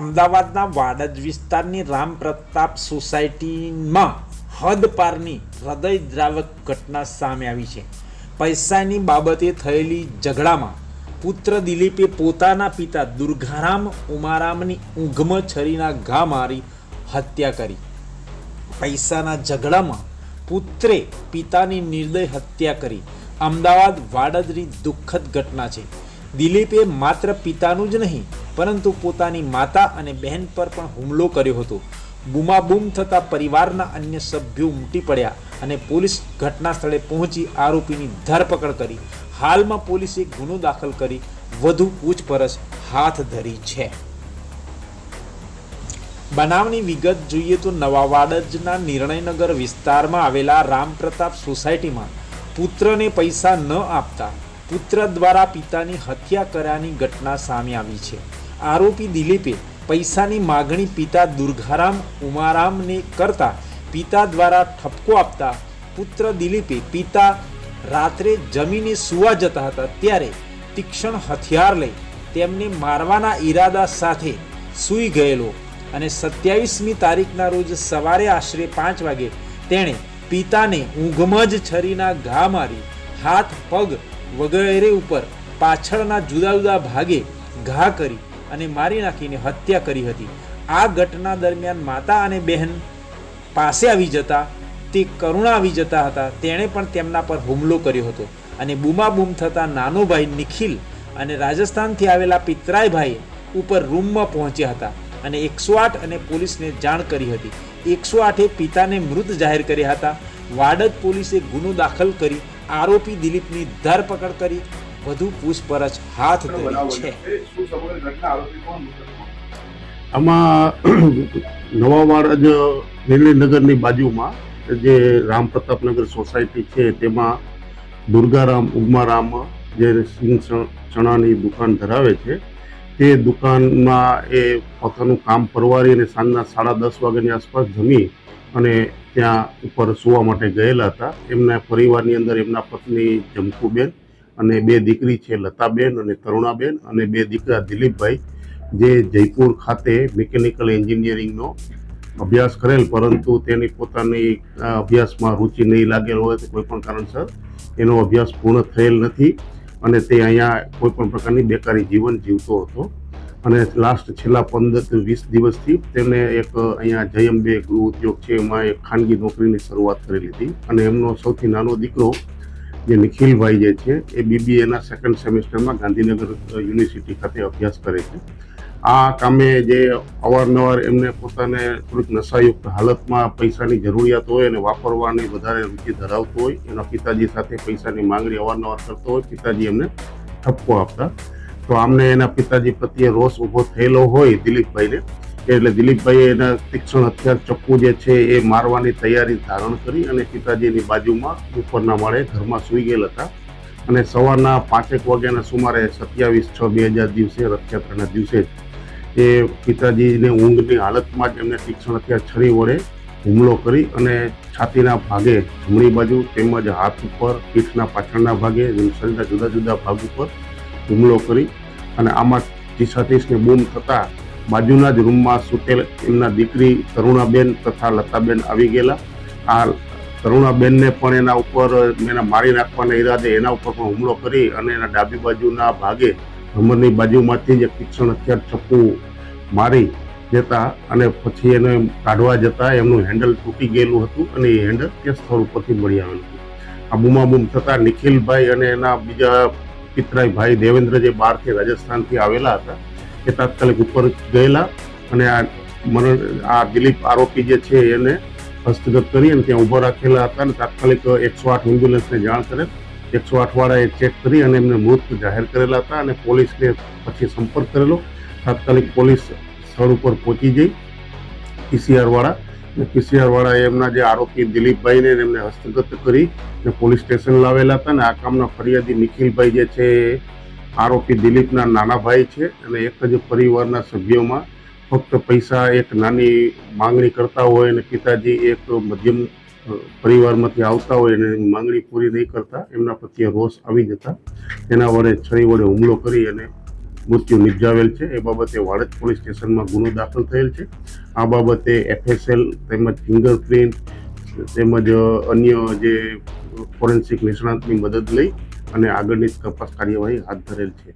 અમદાવાદના વાડજ વિસ્તારની રામ પ્રતાપ સોસાયટીમાં હદ પારની હૃદયદ્રાવક ઘટના સામે આવી છે. પૈસાની બાબતે થયેલી ઝઘડામાં પુત્ર દિલીપે પોતાના પિતા દુર્ગારામ ઉમારામની ઊંઘમાં છરીના ઘા મારી હત્યા કરી. પૈસાના ઝઘડામાં પુત્રે પિતાની નિર્દય હત્યા કરી. અમદાવાદ વાડદરી દુઃખદ ઘટના છે. દિલીપે માત્ર પિતાનું જ નહીં પરંતુ પોતાની માતા અને બહેન પર પણ હુમલો કર્યો હતો. બૂમાબૂમ થતાં પરિવારના અન્ય સભ્યો ઉમટી પડ્યા અને પોલીસ ઘટના સ્થળે પહોંચી આરોપીની ધરપકડ કરી. હાલમાં પોલીસે ગુનો દાખલ કરી વધુ પૂછપરછ હાથ ધરી છે. બનાવની વિગત જોઈએ તો નવાવાડજના નિર્ણયનગર વિસ્તારમાં આવેલા રામપ્રતાપ સોસાયટીમાં પુત્રને પૈસા ન આપતા પુત્ર દ્વારા પિતાની હત્યા કર્યાની ઘટના સામે આવી છે. આરોપી દિલીપે પૈસાની માગણી પિતા દુર્ગારામ ઉમારામને કરતા પિતા દ્વારા ઠપકો આપતા પુત્ર દિલીપે પિતા રાત્રે જમીને સુવા જતા હતા ત્યારે તીક્ષ્ણ હથિયાર લઈ તેમને મારવાના ઈરાદા સાથે સૂઈ ગયેલો અને સત્યાવીસમી તારીખના રોજ સવારે આશરે પાંચ વાગે તેણે પિતાને ઊંઘમાં જ છરીના ઘા મારી, હાથ, પગ વગેરે ઉપર પાછળના જુદા જુદા ભાગે ઘા કરી અને મારી નાખીને હત્યા કરી હતી. આ ઘટના દરમિયાન માતા અને બહેન પાસે આવી જતા, તે કરુણા આવી જતા હતા. તેણે પણ તેમના પર હુમલો કર્યો હતો અને બૂમાબૂમ થતાં નાનો ભાઈ નિખિલ અને રાજસ્થાનથી આવેલા પિતરાયભાઈ ઉપર રૂમમાં પહોંચ્યા હતા અને એકસો આઠ અને પોલીસને જાણ કરી હતી. એકસો આઠે પિતાને મૃત જાહેર કર્યા હતા. વાડજ પોલીસે ગુનો દાખલ કરી આરોપી દિલીપની ધરપકડ કરી વધુ પૂછપરછ હાથ ધરી છે. આમાં નવાવાડ જ નિર્ણયનગરની બાજુમાં જે રામ પ્રતાપનગર સોસાયટી છે તેમાં દુર્ગારામ ઉગમારામ જે સિંહ ચણાની દુકાન ધરાવે છે તે દુકાનમાં એ પોતાનું કામ પરવારી અને સાંજના સાડા દસ વાગ્યાની આસપાસ જમી અને ત્યાં ઉપર સુવા માટે ગયેલા હતા. એમના પરિવારની અંદર એમના પત્ની જમકુબેન અને બે દીકરી છે, લતાબેન અને તરુણાબેન અને બે દીકરા દિલીપભાઈ, જે જયપુર ખાતે મિકેનિકલ એન્જિનિયરિંગનો અભ્યાસ કરેલ, પરંતુ તેની પોતાની અભ્યાસમાં રુચિ નહીં લાગેલ હોય તો કોઈ પણ કારણસર એનો અભ્યાસ પૂર્ણ થયેલ નથી અને તે અહીંયા કોઈ પણ પ્રકારની બેકારી જીવન જીવતો હતો. અને લાસ્ટ છેલ્લા પંદર વીસ દિવસથી તેમણે એક અહીંયા જયંબે ગૃહ ઉદ્યોગ છે, એમાં એક ખાનગી નોકરીની શરૂઆત કરેલી હતી અને એમનો સૌથી નાનો દીકરો જે નિખિલભાઈ જે છે, એ બીબીએના સેકન્ડ સેમેસ્ટરમાં ગાંધીનગર યુનિવર્સિટી ખાતે અભ્યાસ કરે છે. આ કામે જે અવારનવાર એમને પોતાને થોડીક નશાયુક્ત હાલતમાં પૈસાની જરૂરિયાત હોય અને વાપરવાની વધારે રુચિ ધરાવતો હોય, એના પિતાજી સાથે પૈસાની માંગણી અવારનવાર કરતો હોય, પિતાજી એમને ઠપકો આપતા. તો આમને એના પિતાજી પ્રત્યે રોષ ઊભો થયેલો હોય દિલીપભાઈને. એટલે દિલીપભાઈએ એના તીક્ષ્ણ હથિયાર ચપ્પુ જે છે એ મારવાની તૈયારી ધારણ કરી અને પિતાજીની બાજુમાં ઉપરના માળે ઘરમાં સૂઈ ગયેલ હતા. અને સવારના પાંચેક વાગ્યાના સુમારે સત્યાવીસ છ બે હજાર દિવસે રથયાત્રાના દિવસે એ પિતાજીને ઊંઘની હાલતમાં જ એમને તીક્ષ્ણ હથિયાર છરી વડે હુમલો કરી અને છાતીના ભાગે જમણી બાજુ તેમજ હાથ ઉપર, પીઠના પાછળના ભાગે શરીરના જુદા જુદા ભાગ ઉપર હુમલો કરી અને આમાં ચીસાતીસને બૂમ થતાં બાજુના જ રૂમમાં સૂતેલ એમના દીકરી તરુણાબેન તથા લતાબેન આવી ગયેલા. આ તરુણાબેનને પણ એના ઉપર એના મારી નાખવાના ઈરાદે એના ઉપર પણ હુમલો કરી અને એના ડાબી બાજુના ભાગે ભમરની બાજુમાંથી જ તીક્ષ્ણ હથિયાર ચપ્પુ મારી જતા અને પછી એને કાઢવા જતા એમનું હેન્ડલ તૂટી ગયેલું હતું અને એ હેન્ડલ તે સ્થળ ઉપરથી મળી આવેલું હતું. આ બૂમાબૂમ થતાં નિખિલભાઈ અને એના બીજા પિતરાઈ ભાઈ દેવેન્દ્ર જે બહારથી રાજસ્થાનથી આવેલા હતા. એ તાત્કાલિક ઉપર ગયેલા અને આ મરણ આ દિલીપ આરોપી જે છે એને હસ્તગત કરી અને ત્યાં ઊભા રાખેલા હતા અને તાત્કાલિક એકસો આઠ એમ્બ્યુલન્સને જાણ કરે એકસો આઠવાળાએ ચેક કરી અને એમને મૃત જાહેર કરેલા હતા અને પોલીસને પછી સંપર્ક કરેલો. તાત્કાલિક પોલીસ સ્થળ ઉપર પહોંચી જઈ પીસીઆરવાળા અને પીસીઆરવાળાએ એમના જે આરોપી દિલીપભાઈને એમને હસ્તગત કરી અને પોલીસ સ્ટેશન લાવેલા હતા અને આ કામના ફરિયાદી નિખિલભાઈ જે છે આરોપી દિલીપના નાના ભાઈ છે અને એક જ પરિવારના સભ્યોમાં ફક્ત પૈસા, એક નાની માંગણી કરતા હોય અને પિતાજી એક મધ્યમ પરિવારમાંથી આવતા હોય અને એની માંગણી પૂરી નહીં કરતા, એમના પ્રત્યે રોષ આવી જતા. એના વડે છરી વડે હુમલો કરી અને મૃત્યુ નિપજાવેલ છે. એ બાબતે વાડજ પોલીસ સ્ટેશનમાં ગુનો દાખલ થયેલ છે. આ બાબતે એફએસએલ તેમજ ફિંગરપ્રિન્ટ તેમજ અન્ય જે ફોરેન્સિક નિષ્ણાંતની મદદ લઈ અને આગળની તપાસ કાર્યવાહી હાથ ધરેલ છે.